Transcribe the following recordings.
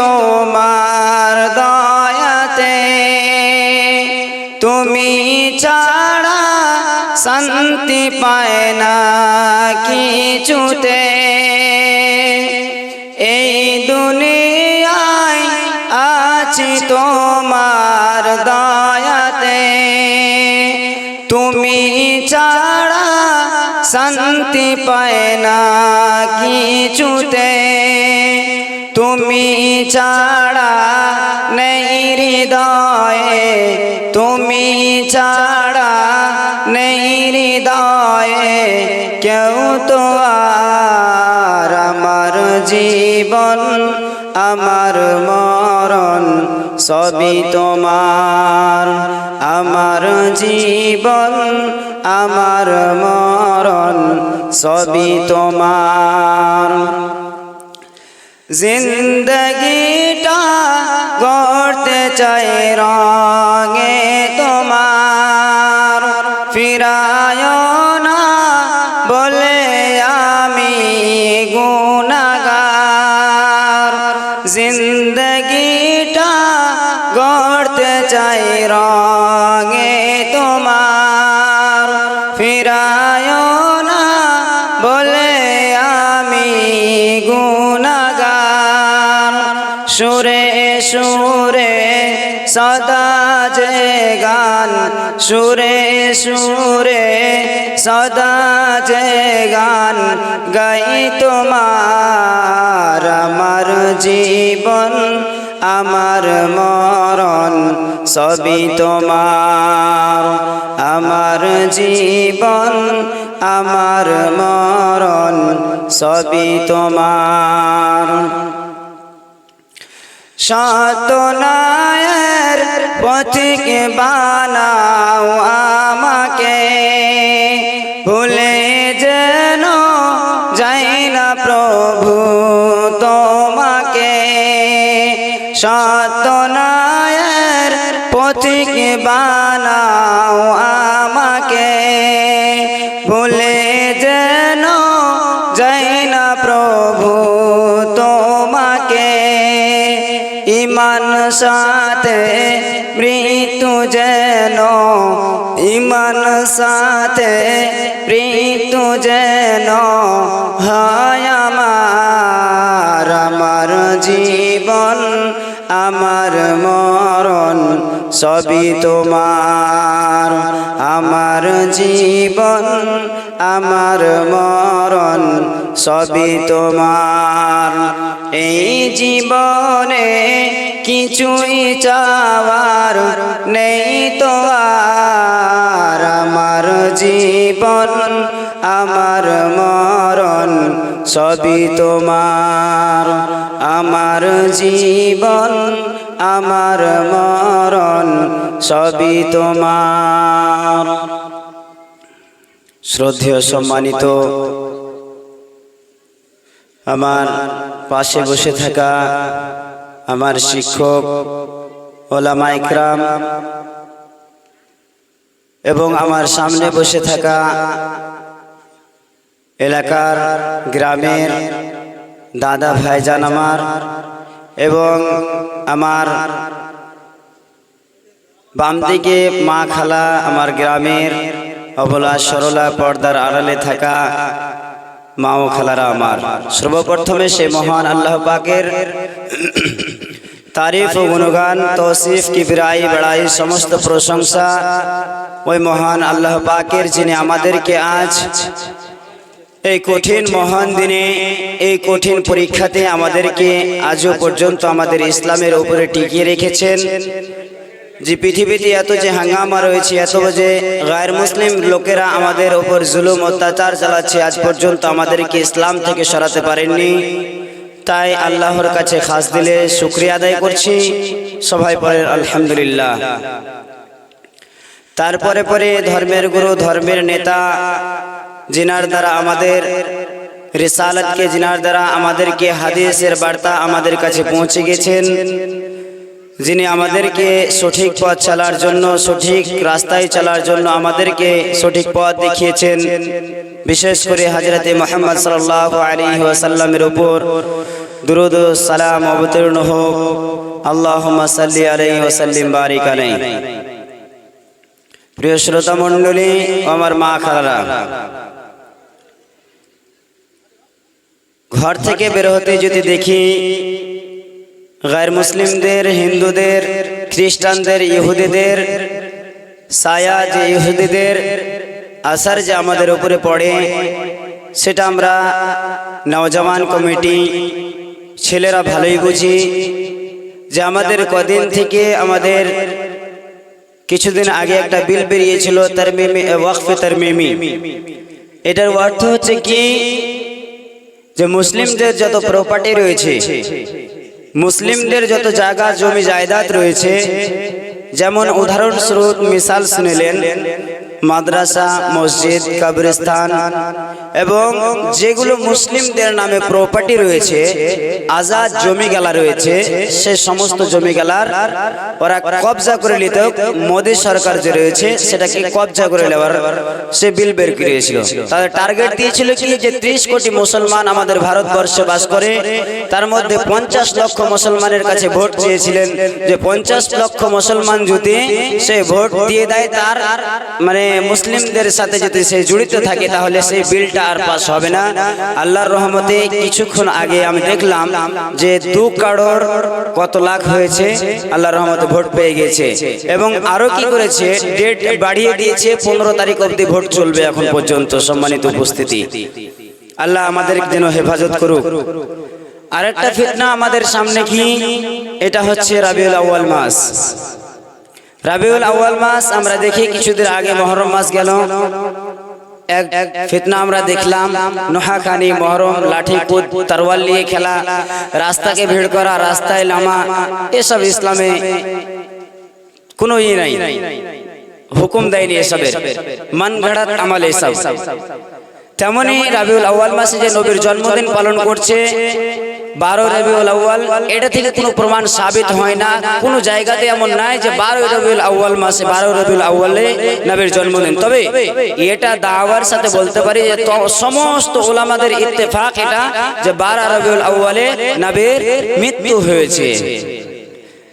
তোমার দয়াতে তুমি ছাড়া শান্তি পায় না কিছুতে। এই দুনিয়ায় আছি তোমার দয়াতে। তুমি ছাড়া শান্তি পায় না কিছুতে। তুমি ছাড়া নেই হৃদয়ে, তুমি ছাড়া নেই হৃদয়ে, কেউ তো আমার জীবন, আমার মরণ সবই তোমার। আমার জীবন, আমার মরণ সবই তোমার। জিন্দগিটা গড়তে চাই রঙে সুরে সুরে, সদা যে গান সুরে সুরে, সদা যে গান গাই তোমার আমার জীবন, আমার মরণ, সবই তোমার। আমার জীবন, আমার মরণ, সবই তোমার। সতনায়ের পথিক বানাও আমাকে। ভুলে যেন যাই না প্রভু তোমাকে। সতনায়ের পথিক বানাও সাথে মৃত্যু যেন, ইমান সাথে মৃত্যু যেন হয় আমার আমার জীবন, আমার মরণ, সবই তোমার। আমার জীবন, আমার মরণ, সবই তোমার। এই জীবনে কিছুই চাওয়ার নেই তো আর। আমার জীবন, আমার মরণ সবই তোমার। আমার জীবন, আমার মরণ সবই তোমার। শ্রদ্ধেয় সম্মানিত আমার পাশে বসে থাকা আমার শিক্ষক, ওলামা ইকরাম, এবং আমার সামনে বসে থাকা এলাকার গ্রামের দাদা ভাইজান আমার এবং আমার বাম দিকে মা খালা আমার গ্রামের অবলা সরলা পর্দার আড়ালে থাকা মা ও খালারা আমার। সর্বপ্রথমে সে মহান আল্লাহ পাকের তারিফ ও গুণগান, তৌসিফ, কিবরাই, বেড়াই, সমস্ত প্রশংসা ওই মহান আল্লাহ পাকের যিনি আমাদেরকে আজ এই কঠিন মহান দিনে, এই কঠিন পরীক্ষাতে আমাদেরকে আজও পর্যন্ত আমাদের ইসলামের উপরে টিকিয়ে রেখেছেন। যে পৃথিবীতে এত যে হাঙ্গামা রয়েছে, এত যে গায়ের মুসলিম লোকেরা আমাদের ওপর জুলুম, অত্যাচার চালাচ্ছে, আজ পর্যন্ত আমাদেরকে ইসলাম থেকে সরাতে পারেননি। তাই আল্লাহর কাছে খাস দিলে শুক্রিয়া আদায় করছি। সবাই পরে আলহামদুলিল্লাহ। তারপরে পরে ধর্মের গুরু, ধর্মের নেতা জিনার দ্বারা আমাদের রিসালাতকে জিনার দ্বারা আমাদেরকে হাদিসের বার্তা আমাদের কাছে পৌঁছে গেছেন। যিনি আমাদেরকে সঠিক পথ চলার জন্য, সঠিক রাস্তায় চলার জন্য আমাদেরকে সঠিক পথ দেখিয়েছেন। বিশেষ করে হাজরতে মোহাম্মদ সাল্লাহ আলী ওয়াসাল্লামের উপর দুরুদ সালাম অবতীর্ণ হোক। আল্লাহ সাল্লি আলাই ওসাল্লিম বারিক আলাই প্রিয় শ্রোতা মণ্ডলী, আমার মা খালারা, ঘর থেকে বের হতে যদি দেখি গায়ের মুসলিমদের, হিন্দুদের, খ্রিস্টানদের, ইহুদিদের, সায়া যে ইহুদিদের আসার যে আমাদের উপরে পড়ে, সেটা আমরা নওজওয়ান কমিটি, ছেলেরা ভালোই বুঝি যে আমাদের কদিন থেকে আমাদের কিছুদিন আগে একটা বিল বেরিয়েছিল, তারমিমি ওয়াকফে তারমিমি। এটার অর্থ হচ্ছে কি? যে মুসলিমদের যত প্রপার্টি রয়েছে মুসলিমদের যত জায়গা জমি জায়দাত রয়েছে যেমন উদাহরণস্বরূপ মিসাল শুনিলেন মাদ্রাসা, মসজিদ, কবরস্থান এবং যেগুলো মুসলিমদের নামে প্রপার্টি রয়েছে, আজাদ জমি গেলা রয়েছে, সে সমস্ত জমি গেলার ওরা কবজা করে নিত মোদী সরকার যে রয়েছে সেটাকে কবজা করে নেওয়ার সে বিল বের করিয়েছিল তাদের টার্গেট দিয়েছিল কি? যে ত্রিশ কোটি মুসলমান আমাদের ভারতবর্ষে বাস করে, তার মধ্যে পঞ্চাশ লক্ষ মুসলমানের কাছে ভোট চেয়েছিলেন। যে পঞ্চাশ লক্ষ মুসলমান যদি সে ভোট দিয়ে দেয় তার মানে মুসলিমদের সাথে যদি সে জড়িত থাকে, তাহলে সেই বিলটা আর পাস হবে না। আল্লাহর রহমতে কিছুক্ষণ আগে আমি দেখলাম যে দু কারোর কত লাখ হয়েছে, আল্লাহর রহমতে ভোট পেয়ে গেছে। এবং আরও কি করেছে, ডেট বাড়িয়ে দিয়েছে, পনেরো তারিখ অবধি ভোট চলবে এখন পর্যন্ত সম্মানিত উপস্থিতি। আল্লাহ আমাদের যেন হেফাজত করুক। আরেকটা ফিতনা আমাদের সামনে কি? এটা হচ্ছে রাবিউল আউয়াল মাস। রাবিউল আউয়াল মাস আমরা দেখি কিছুদিন আগে মহরম মাস গেল। এক এক ফিতনা আমরা দেখলাম, নোহাখানি মহরম, লাঠি কুদ, তরওয়াল নিয়ে খেলা, রাস্তাকে ভিড় করা, রাস্তায় নামা, এসব ইসলামে কোনো ই নাই। হুকুম দেয়নি এসবের। মন গড়াত আমল এসব। তেমনি রাবিউল আউয়াল মাসে যে নবীর জন্মদিন পালন করছে বারো রবিউল আউয়াল, এটা থেকে কোনো প্রমাণ সাবিত হয় না। কোনো জায়গাতে এমন নাই যে বারো রবিউল আউয়াল মাসে বারো রবিউল আউ্য়ালে নবীর জন্মদিন। তবে এটা দাওয়ার সাথে বলতে পারি যে সমস্ত ওলামাদের ইত্তেফাক এটা যে বারো রবিউল আউ্য়ালে নবীর মৃত্যু হয়েছে।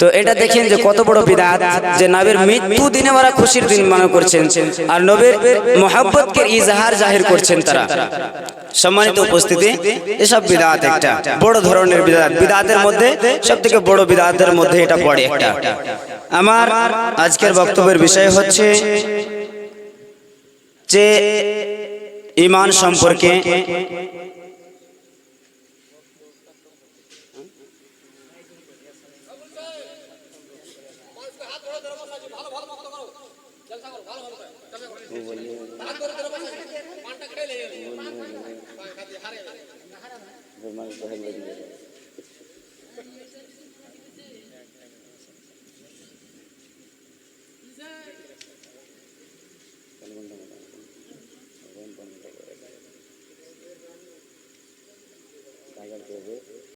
তো এটা দেখেন যে কত বড় বিদাত, যে নবীর মৃত্যু দিনে ওরা খুশির দিন মনে করছেন আর নবীর মোহাব্বতকে ইজহার জাহির করছেন তারা। সম্মানিত উপস্থিতি, এসব বিদাত একটা, বড় ধরনের বিদাত। বিদাতের মধ্যে সব থেকে বড় বিদাতের মধ্যে এটা পড়ে একটা। আমার আজকের বক্তব্যের বিষয় হচ্ছে যে ইমান সম্পর্কে memang Tuhan lagi.